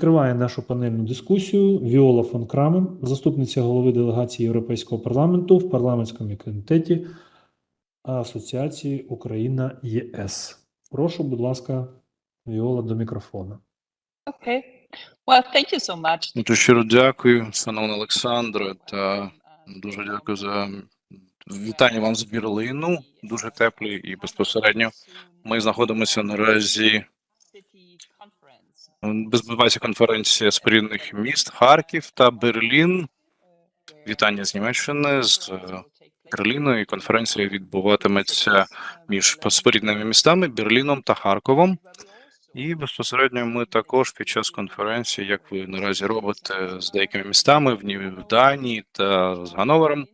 Відкриває нашу панельну дискусію Віола фон Крамен, заступниця голови делегації Європейського парламенту в парламентському комітеті Асоціації Україна ЄС. Прошу, будь ласка, Віола до мікрофона. Okay. Well, thank you so much. Ну, то щиро дякую, шановна Олександро, та дуже дякую за вітання вам з Берліну. Дуже теплі і безпосередньо. Ми знаходимося наразі безбивається конференція спорідних міст Харків та Берлін. Вітання з Німеччини з е, Берліну. І конференція відбуватиметься між спорідними містами Берліном та Харковом. І безпосередньо ми також під час конференції, як ви наразі робите з деякими містами в Данії та з Ганновером,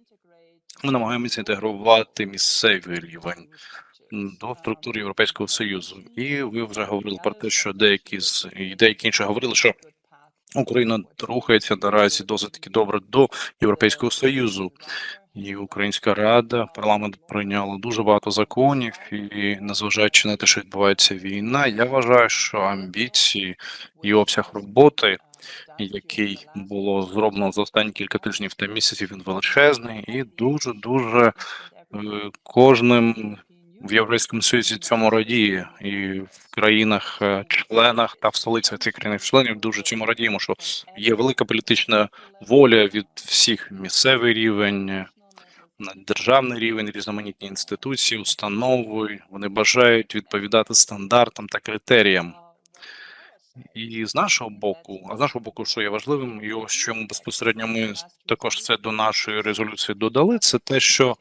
ми намагаємося інтегрувати місцевий рівень до структури Європейського Союзу. І ви вже говорили про те, що деякі з деякі інші говорили, що Україна рухається наразі досить таки добре до Європейського Союзу. І Українська Рада, парламент прийняла дуже багато законів, і незважаючи на те, що відбувається війна, я вважаю, що амбіції і обсяг роботи, який було зроблено за останні кілька тижнів та місяців, він величезний і дуже дуже кожним в Європейському Союзі цьому радіє, і в країнах е, та в столицях цих країн членів дуже цьому радіємо, що є велика політична воля від всіх місцевий рівень. е, державний рівень, різноманітні інституції, установи, вони бажають відповідати стандартам та критеріям. І з нашого боку, а з нашого боку, що є важливим, і ось чому безпосередньо ми також це до нашої резолюції додали, це те, що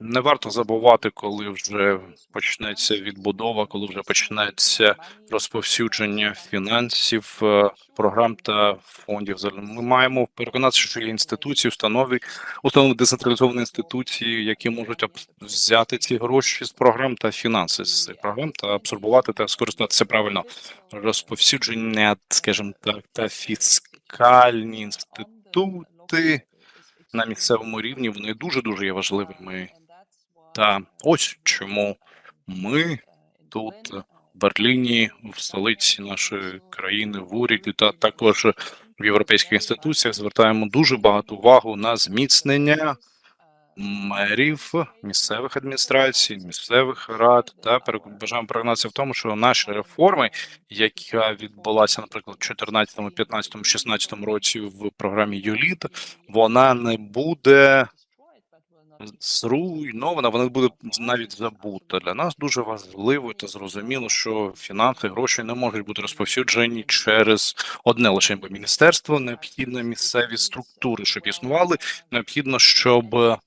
не варто забувати, коли вже почнеться відбудова, коли вже почнеться розповсюдження фінансів, е, програм та фондів. Ми маємо переконатися, що є інституції, установи, установи децентралізовані інституції, які можуть взяти ці гроші з програм та фінанси з цих програм та абсорбувати та скористатися правильно розповсюдження, скажімо так, та фіскальні інститути на місцевому рівні вони дуже дуже є важливими. Та ось чому ми тут в Берліні, в столиці нашої країни, в уряді та також в європейських інституціях звертаємо дуже багато увагу на зміцнення мерів, місцевих адміністрацій, місцевих рад та бажаємо переконатися в тому, що наші реформи, яка відбулася, наприклад, в 14, 15, 16 році в програмі ЮЛІТ, вона не буде зруйнована, вона буде навіть забута. Для нас дуже важливо та зрозуміло, що фінанси, гроші не можуть бути розповсюджені через одне лише міністерство. Необхідно місцеві структури, щоб існували. Необхідно, щоб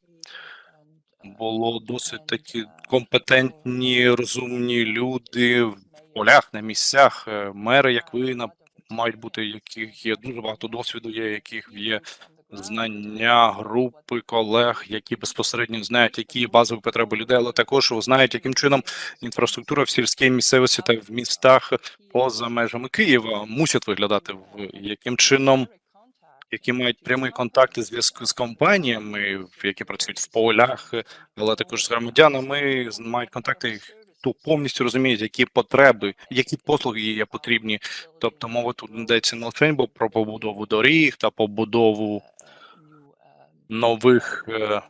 було досить такі компетентні, розумні люди в полях на місцях, е, мери, як ви на мають бути, яких є дуже багато досвіду, є яких є знання групи колег, які безпосередньо знають, які базові потреби людей, але також знають, яким чином інфраструктура в сільській місцевості та в містах поза межами Києва мусять виглядати в яким чином. Які мають прямий контакт зв'язку з компаніями, які працюють в полях, але також з громадянами, мають контакти, то повністю розуміють, які потреби, які послуги є потрібні. Тобто мова тут йдеться не лише про побудову доріг та побудову нових е,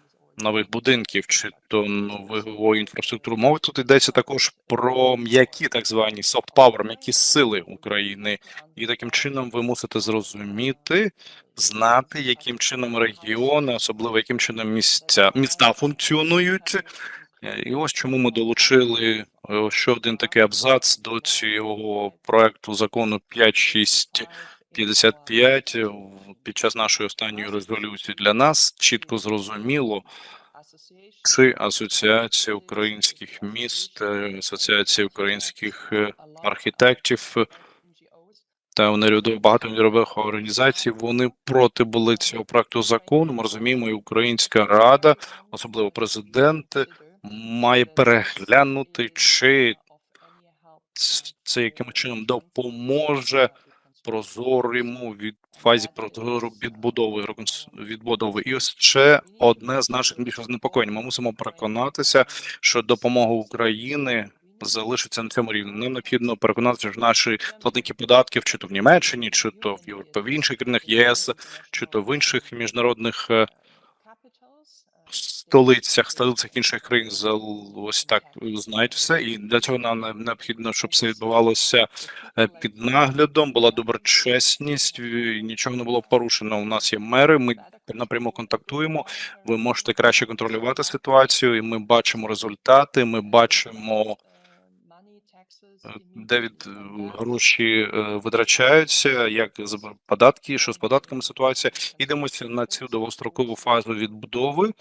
нових будинків чи то нової інфраструктури. Мова тут йдеться також про м'які так звані soft power, м'які сили України, і таким чином ви мусите зрозуміти, знати, яким чином регіони, особливо яким чином місця міста функціонують. Е, і ось чому ми долучили е, ще один такий абзац до цього проекту закону 5-6. 55 е, під час нашої останньої резолюції для нас чітко зрозуміло, чи асоціація українських міст, е, асоціація українських е, архітектів та багато нервових організацій вони проти були цього проекту закону. Ми розуміємо, і Українська рада, особливо президент, має переглянути, чи це яким чином допоможе прозорому від фазі прозору відбудови відбудови. І ось ще одне з наших більших занепокоєнь. Ми мусимо переконатися, що допомога України залишиться на цьому рівні. Нам необхідно переконатися, що наші платники податків, чи то в Німеччині, чи то в Європі, в інших країнах ЄС, чи то в інших міжнародних е, столицях, столицях інших країн ось так знають все. І для цього нам необхідно, щоб все відбувалося е, під наглядом, була доброчесність, нічого не було порушено. У нас є мери. Ми напряму контактуємо. Ви можете краще контролювати ситуацію, і ми бачимо результати. Ми бачимо е, де від е, гроші витрачаються, як з податки, що з податками ситуація. Ідемося на цю довгострокову фазу відбудови.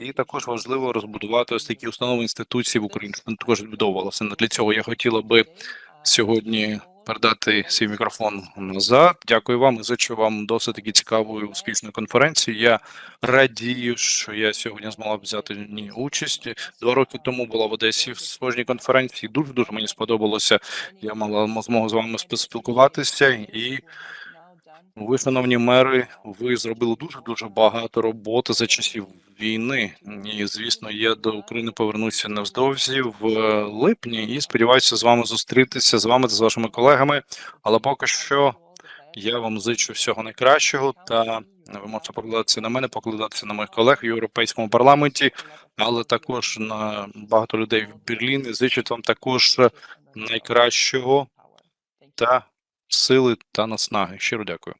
І також важливо розбудувати ось такі установи інституції в Україні. Вони також відбудовувалися. Для цього я хотіла би сьогодні передати свій мікрофон назад. Дякую вам і зичу вам досить таки цікавої успішної конференції. Я радію, що я сьогодні змогла взяти в ній участь. Два роки тому була в Одесі в схожій конференції. Дуже дуже мені сподобалося. Я мала змогу з вами спілкуватися і. Ви, шановні мери, ви зробили дуже дуже багато роботи за часів війни. І звісно, я до України повернуся невдовзі в липні і сподіваюся з вами зустрітися з вами та з вашими колегами. Але поки що я вам зичу всього найкращого. Та ви можете покладатися на мене, покладатися на моїх колег в європейському парламенті, але також на багато людей в Берліні. Зичу вам також найкращого та сили та наснаги. Щиро дякую.